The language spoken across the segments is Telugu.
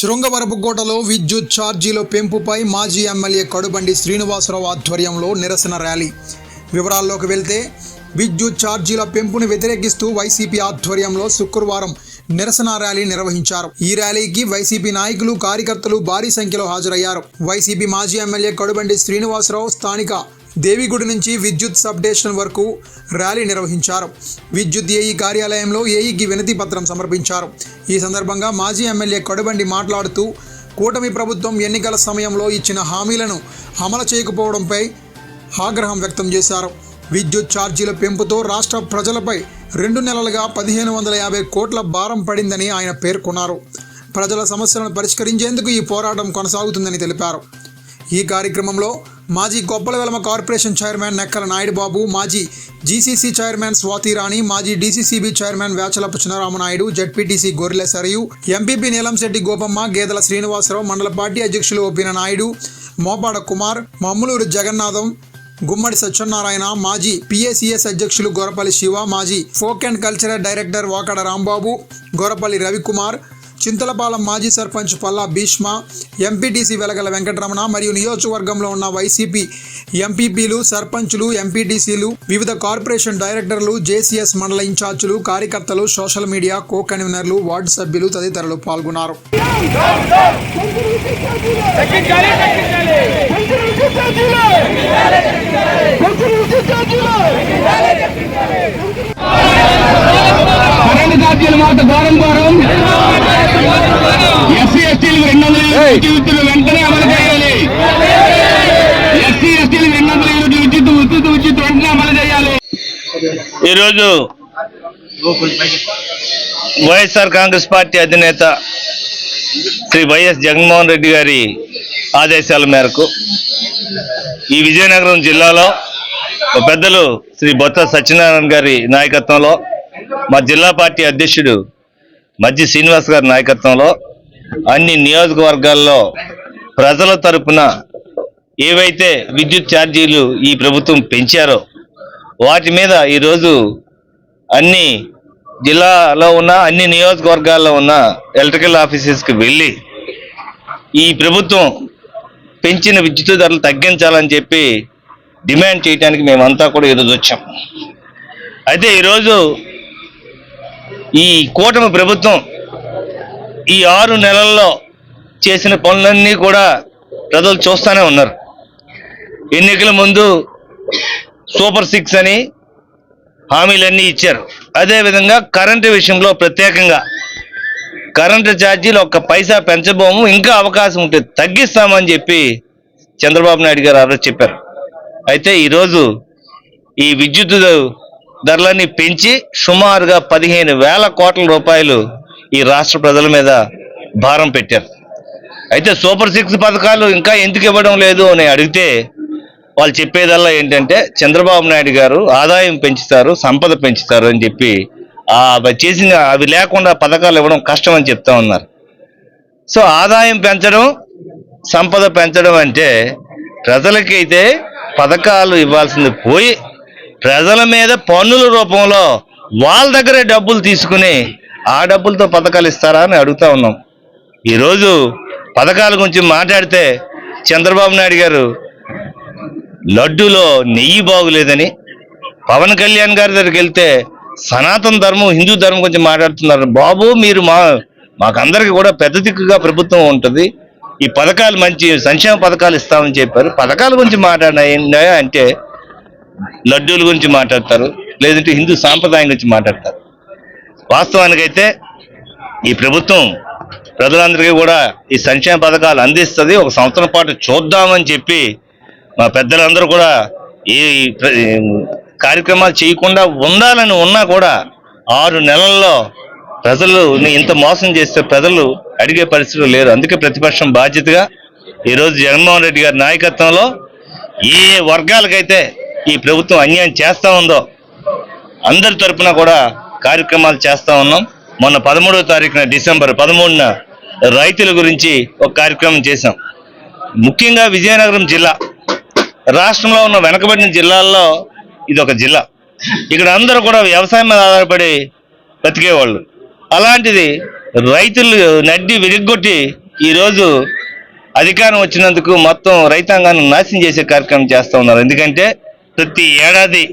శృంగవరపుకోటలో విద్యుత్ ఛార్జీల పెంపుపై మాజీ ఎమ్మెల్యే కడుబండి శ్రీనివాసరావు ఆధ్వర్యంలో నిరసన ర్యాలీ. వివరాల్లోకి వెళ్తే విద్యుత్ ఛార్జీల పెంపును వ్యతిరేకిస్తూ వైసీపీ ఆధ్వర్యంలో శుక్రవారం నిరసన ర్యాలీ నిర్వహించారు. ఈ ర్యాలీకి వైసీపీ నాయకులు కార్యకర్తలు భారీ సంఖ్యలో హాజరయ్యారు. వైసీపీ మాజీ ఎమ్మెల్యే కడుబండి శ్రీనివాసరావు స్థానిక దేవిగుడి నుంచి విద్యుత్ సబ్ స్టేషన్ వరకు ర్యాలీ నిర్వహించారు. విద్యుత్ ఏఈ కార్యాలయంలో ఏఈకి వినతి పత్రం సమర్పించారు. ఈ సందర్భంగా మాజీ ఎమ్మెల్యే కడుబండి మాట్లాడుతూ కూటమి ప్రభుత్వం ఎన్నికల సమయంలో ఇచ్చిన హామీలను అమలు చేయకపోవడంపై ఆగ్రహం వ్యక్తం చేశారు. విద్యుత్ ఛార్జీల పెంపుతో రాష్ట్ర ప్రజలపై రెండు నెలలుగా పదిహేను వందల యాభై కోట్ల భారం పడిందని ఆయన పేర్కొన్నారు. ప్రజల సమస్యలను పరిష్కరించేందుకు ఈ పోరాటం కొనసాగుతుందని తెలిపారు. ఈ కార్యక్రమంలో మాజీ గొప్పలవెలమ కార్పొరేషన్ చైర్మన్ నెక్కల నాయుడుబాబు మాజీ జీసీసీ చైర్మన్ స్వాతి రాణి మాజీ DCCB chairman Vechalapu Chinnaramanaidu ZPTC Gorrela Sarayu MPP Neelamsetty Gopamma గేదెల శ్రీనివాసరావు మండల పార్టీ అధ్యక్షులు ఒప్పిన నాయుడు మోపాడ కుమార్ మమ్ములూరు జగన్నాథం గుమ్మడి సత్యనారాయణ మాజీ పిఏసిఎస్ అధ్యక్షులు గొరపల్లి శివ మాజీ folk and cultural director Vakada Rambabu Gorapalli Ravikumar Chintalapalem మాజీ సర్పంచ్ పల్లా భీష్మ ఎంపీటీసీ వెలగల వెంకటరమణ మరియు నియోజకవర్గంలో ఉన్న వైసీపీ ఎంపీపీలు సర్పంచులు ఎంపీటీసీలు వివిధ కార్పొరేషన్ డైరెక్టర్లు జేసీఎస్ మండల ఇన్ఛార్జీలు కార్యకర్తలు సోషల్ మీడియా కో కన్వీనర్లు వార్డు సభ్యులు తదితరులు పాల్గొన్నారు. మాట ఘోరం ఘోరం ఎస్సీ ఎస్టీలు రెండు వందల వెంటనే అమలు చేయాలి ఎస్సీ ఎస్టీలు రెండు వందల యూనిట్ విద్యుత్ విద్యుత్ విద్యుత్ వెంటనే అమలు చేయాలి ఈరోజు వైఎస్ఆర్ కాంగ్రెస్ పార్టీ అధినేత శ్రీ వైఎస్ జగన్మోహన్ రెడ్డి గారి ఆదేశాల మేరకు ఈ విజయనగరం జిల్లాలో పెద్దలు శ్రీ బొత్స సత్యనారాయణ గారి నాయకత్వంలో మా జిల్లా పార్టీ అధ్యక్షుడు మజ్జి శ్రీనివాస్ గారి నాయకత్వంలో అన్ని నియోజకవర్గాల్లో ప్రజల తరపున ఏవైతే విద్యుత్ ఛార్జీలు ఈ ప్రభుత్వం పెంచారో వాటి మీద ఈరోజు అన్ని జిల్లాలో ఉన్న అన్ని నియోజకవర్గాల్లో ఉన్న ఎలక్ట్రికల్ ఆఫీసెస్కి వెళ్ళి ఈ ప్రభుత్వం పెంచిన విద్యుత్ ధరలు తగ్గించాలని చెప్పి డిమాండ్ చేయడానికి మేమంతా కూడా ఈరోజు వచ్చాం. అయితే ఈరోజు ఈ కూటమి ప్రభుత్వం ఈ ఆరు నెలల్లో చేసిన పనులన్నీ కూడా ప్రజలు చూస్తూనే ఉన్నారు. ఎన్నికల ముందు సూపర్ సిక్స్ అని హామీలన్నీ ఇచ్చారు. అదేవిధంగా కరెంటు విషయంలో ప్రత్యేకంగా కరెంటు ఛార్జీలు ఒక్క పైసా పెంచబోము ఇంకా అవకాశం ఉంటే తగ్గిస్తామని చెప్పి చంద్రబాబు నాయుడు గారు ఆ చెప్పారు. అయితే ఈరోజు ఈ విద్యుత్ ధరలన్నీ పెంచి సుమారుగా పదిహేను వేల కోట్ల రూపాయలు ఈ రాష్ట్ర ప్రజల మీద భారం పెట్టారు. అయితే సూపర్ సిక్స్ పథకాలు ఇంకా ఎందుకు ఇవ్వడం లేదు అని అడిగితే వాళ్ళు చెప్పేదల్లా ఏంటంటే చంద్రబాబు నాయుడు గారు ఆదాయం పెంచుతారు సంపద పెంచుతారు అని చెప్పి అవి చేసిన అవి లేకుండా పథకాలు ఇవ్వడం కష్టం అని చెప్తా ఉన్నారు. సో ఆదాయం పెంచడం సంపద పెంచడం అంటే ప్రజలకైతే పథకాలు ఇవ్వాల్సింది పోయి ప్రజల మీద పన్నుల రూపంలో వాళ్ళ దగ్గరే డబ్బులు తీసుకుని ఆ డబ్బులతో పథకాలు ఇస్తారా అని అడుగుతా ఉన్నాం. ఈరోజు పథకాల గురించి మాట్లాడితే చంద్రబాబు నాయుడు గారు లడ్డూలో నెయ్యి బాగులేదని పవన్ కళ్యాణ్ గారి దగ్గరికి వెళ్తే సనాతన ధర్మం హిందూ ధర్మం గురించి మాట్లాడుతున్నారు. బాబు మీరు మా మాకందరికి కూడా పెద్ద దిక్కుగా ప్రభుత్వం ఉంటుంది. ఈ పథకాలు మంచి సంక్షేమ పథకాలు ఇస్తామని చెప్పారు. పథకాల గురించి మాట్లాడినా అంటే లడ్డూల గురించి మాట్లాడతారు. లేదంటే హిందూ సాంప్రదాయం గురించి మాట్లాడతారు. వాస్తవానికైతే ఈ ప్రభుత్వం ప్రజలందరికీ కూడా ఈ సంక్షేమ పథకాలు అందిస్తుంది. ఒక సంవత్సరం పాటు చూద్దామని చెప్పి మా పెద్దలందరూ కూడా ఈ ప్ర- కార్యక్రమాలు చేయకుండా ఉండాలని ఉన్నా కూడా ఆరు నెలల్లో ప్రజలు ఇంత మోసం చేస్తే ప్రజలు అడిగే పరిస్థితులు లేరు. అందుకే ప్రతిపక్షం బాధ్యతగా ఈరోజు జగన్మోహన్ రెడ్డి గారి నాయకత్వంలో ఏ వర్గాలకైతే ఈ ప్రభుత్వం అన్యాయం చేస్తూ ఉందో అందరి తరఫున కూడా కార్యక్రమాలు చేస్తా ఉన్నాం. మొన్న పదమూడవ తారీఖున డిసెంబర్ పదమూడున రైతుల గురించి ఒక కార్యక్రమం చేశాం. ముఖ్యంగా విజయనగరం జిల్లా. రాష్ట్రంలో ఉన్న వెనకబడిన జిల్లాల్లో ఇది ఒక జిల్లా. ఇక్కడ అందరూ కూడా వ్యవసాయం మీద ఆధారపడి బతికేవాళ్ళు. అలాంటిది రైతులు నడ్డి విరిగ్గొట్టి ఈరోజు అధికారం వచ్చినందుకు మొత్తం రైతాంగాన్ని నాశనం చేసే కార్యక్రమం చేస్తూ ఉన్నారు. ఎందుకంటే ప్రతి ఏడాది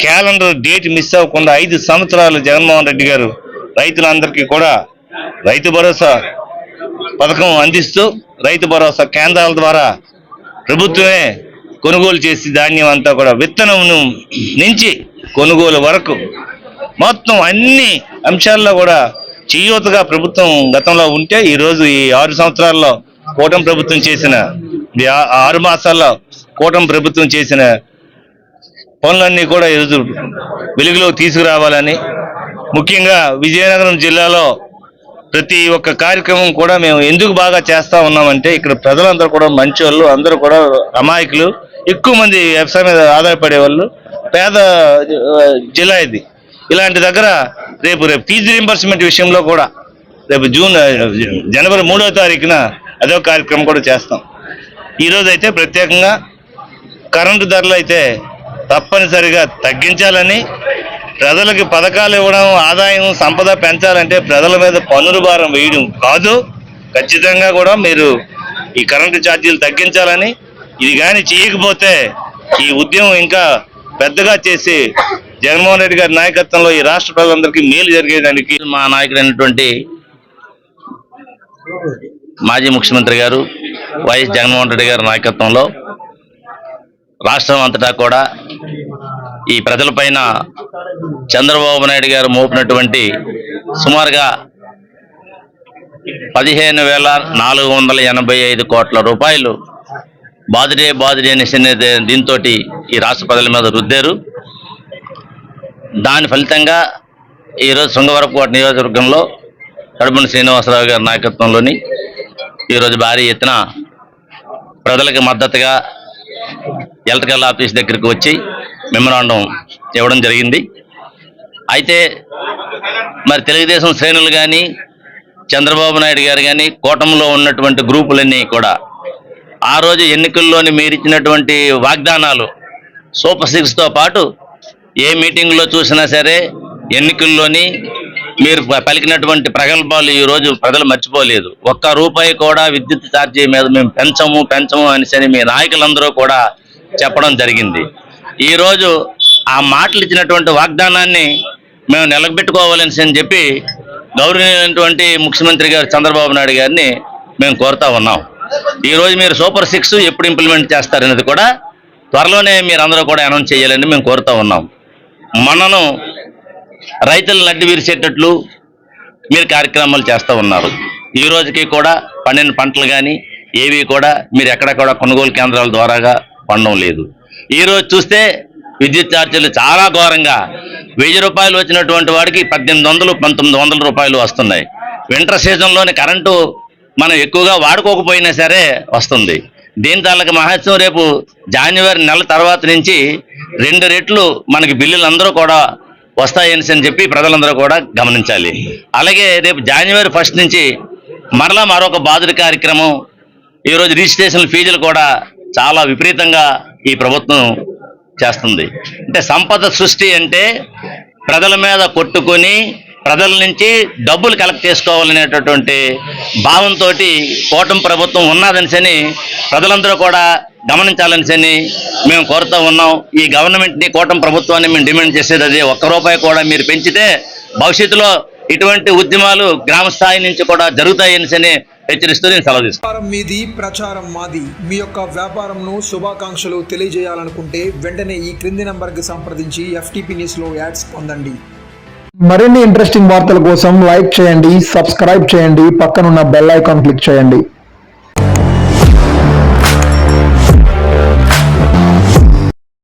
క్యాలెండర్ డేట్ మిస్ అవ్వకుండా ఐదు సంవత్సరాలు జగన్మోహన్ రెడ్డి గారు రైతులందరికీ కూడా రైతు భరోసా పథకం అందిస్తూ రైతు భరోసా కేంద్రాల ద్వారా ప్రభుత్వమే కొనుగోలు చేసి ధాన్యం అంతా కూడా విత్తనం నుంచి కొనుగోలు వరకు మొత్తం అన్ని అంశాల్లో కూడా చేయూతగా ప్రభుత్వం గతంలో ఉంటే ఈరోజు ఈ ఆరు సంవత్సరాల్లో కూటమి ప్రభుత్వం చేసిన ఆరు మాసాల్లో కూటమి ప్రభుత్వం చేసిన పనులన్నీ కూడా ఈరోజు వెలుగులోకి తీసుకురావాలని ముఖ్యంగా విజయనగరం జిల్లాలో ప్రతి ఒక్క కార్యక్రమం కూడా మేము ఎందుకు బాగా చేస్తా ఉన్నామంటే ఇక్కడ ప్రజలందరూ కూడా మంచి వాళ్ళు అందరూ కూడా అమాయకులు ఎక్కువ మంది వ్యవసాయం మీద ఆధారపడే వాళ్ళు పేద జిల్లా ఇది. ఇలాంటి దగ్గర రేపు రేపు ఫీజు రీంబర్స్మెంట్ విషయంలో కూడా రేపు జూన్ జనవరి మూడో తారీఖున అదో కార్యక్రమం కూడా చేస్తాం. ఈరోజు అయితే ప్రత్యేకంగా కరెంటు ధరలు అయితే తప్పనిసరిగా తగ్గించాలని ప్రజలకు పథకాలు ఇవ్వడం ఆదాయం సంపద పెంచాలంటే ప్రజల మీద పన్నుల భారం వేయడం కాదు. ఖచ్చితంగా కూడా మీరు ఈ కరెంటు ఛార్జీలు తగ్గించాలని ఇది కానీ చేయకపోతే ఈ ఉద్యమం ఇంకా పెద్దగా చేసి జగన్మోహన్ రెడ్డి గారి నాయకత్వంలో ఈ రాష్ట్ర ప్రజలందరికీ మేలు జరిగేదానికి మా నాయకుడైనటువంటి మాజీ ముఖ్యమంత్రి గారు వైఎస్ జగన్మోహన్ రెడ్డి గారి నాయకత్వంలో రాష్ట్రం అంతటా కూడా ఈ ప్రజలపైన చంద్రబాబు నాయుడు గారు మోపినటువంటి సుమారుగా పదిహేను వేల నాలుగు వందల ఎనభై ఐదు కోట్ల రూపాయలు బాదుడే బాదుడే అనే దీంతో ఈ రాష్ట్ర ప్రజల మీద రుద్దారు. దాని ఫలితంగా ఈరోజు శృంగవరపుకోట నియోజకవర్గంలో కడుపుని శ్రీనివాసరావు గారి నాయకత్వంలోని ఈరోజు భారీ ఎత్తున ప్రజలకు మద్దతుగా ఎలక్ట్రికల్ ఆఫీస్ దగ్గరికి వచ్చి మెమరాండం ఇవ్వడం జరిగింది. అయితే మరి తెలుగుదేశం శ్రేణులు కానీ చంద్రబాబు నాయుడు గారు కానీ కూటమిలో ఉన్నటువంటి గ్రూపులన్నీ కూడా ఆ రోజు ఎన్నికల్లోని మీరు ఇచ్చినటువంటి వాగ్దానాలు సూపర్ సిక్స్తో పాటు ఏ మీటింగ్లో చూసినా సరే ఎన్నికల్లోని మీరు ప- పలికినటువంటి ప్రగల్భాలు ఈ రోజు ప్రజలు మర్చిపోలేదు. ఒక్క రూపాయి కూడా విద్యుత్ ఛార్జీ మీద మేము పెంచము పెంచము అనేసి మీ నాయకులందరూ కూడా చెప్పడం జరిగింది. ఈరోజు ఆ మాటలు ఇచ్చినటువంటి వాగ్దానాన్ని మేము నిలబెట్టుకోవాలని అని చెప్పి గౌరవనీయమైనటువంటి ముఖ్యమంత్రి గారు చంద్రబాబు నాయుడు గారిని మేము కోరుతా ఉన్నాం. ఈరోజు మీరు సూపర్ సిక్స్ ఎప్పుడు ఇంప్లిమెంట్ చేస్తారనేది కూడా త్వరలోనే మీరు అందరూ కూడా అనౌన్స్ చేయాలని మేము కోరుతా ఉన్నాం. మనను రైతులు నడ్డి విరిచేటట్లు మీరు కార్యక్రమాలు చేస్తూ ఉన్నారు. ఈ రోజుకి కూడా పండిన పంటలు కానీ ఏవి కూడా మీరు ఎక్కడ కూడా కొనుగోలు కేంద్రాల ద్వారాగా పండడం లేదు. ఈ రోజు చూస్తే విద్యుత్ ఛార్జీలు చాలా ఘోరంగా. వెయ్యి రూపాయలు వచ్చినటువంటి వాడికి పద్దెనిమిది వందలు పంతొమ్మిది వందల రూపాయలు వస్తున్నాయి. వింటర్ సీజన్లోని కరెంటు మనం ఎక్కువగా వాడుకోకపోయినా సరే వస్తుంది. దీని తాలూకు మహత్యం రేపు జనవరి నెల తర్వాత నుంచి రెండు రెట్లు మనకి బిల్లులు అందరూ కూడా వస్తాయని అని చెప్పి ప్రజలందరూ కూడా గమనించాలి. అలాగే రేపు జనవరి ఫస్ట్ నుంచి మరలా మరొక బాధుడి కార్యక్రమం ఈరోజు రిజిస్ట్రేషన్ ఫీజులు కూడా చాలా విపరీతంగా ఈ ప్రభుత్వం చేస్తుంది. అంటే సంపద సృష్టి అంటే ప్రజల మీద కొట్టుకొని ప్రజల నుంచి డబ్బులు కలెక్ట్ చేసుకోవాలనేటటువంటి భావంతో కూటమి ప్రభుత్వం ఉన్నదనిసని ప్రజలందరూ కూడా గమనించాలనిసని మేము కోరుతూ ఉన్నాం. ఈ గవర్నమెంట్ని కూటమి ప్రభుత్వాన్ని మేము డిమాండ్ చేసేది అదే ఒక్క రూపాయి కూడా మీరు పెంచితే భవిష్యత్తులో ఇటువంటి ఉద్యమాలు గ్రామ స్థాయి నుంచి కూడా జరుగుతాయనిసని హెచ్చరిస్తూ నేను సెలవు తీసుకుంటాను. వ్యాపారం మీది ప్రచారం మాది. మీ యొక్క వ్యాపారంను శుభాకాంక్షలు తెలియజేయాలనుకుంటే వెంటనే ఈ క్రింది నంబర్కి సంప్రదించి ఎఫ్టీపీ న్యూస్లో యాడ్స్ పొందండి. మరిన్ని ఇంట్రెస్టింగ్ వార్తల కోసం లైక్ చేయండి సబ్స్క్రైబ్ చేయండి పక్కనున్న బెల్ ఐకాన్ క్లిక్ చేయండి.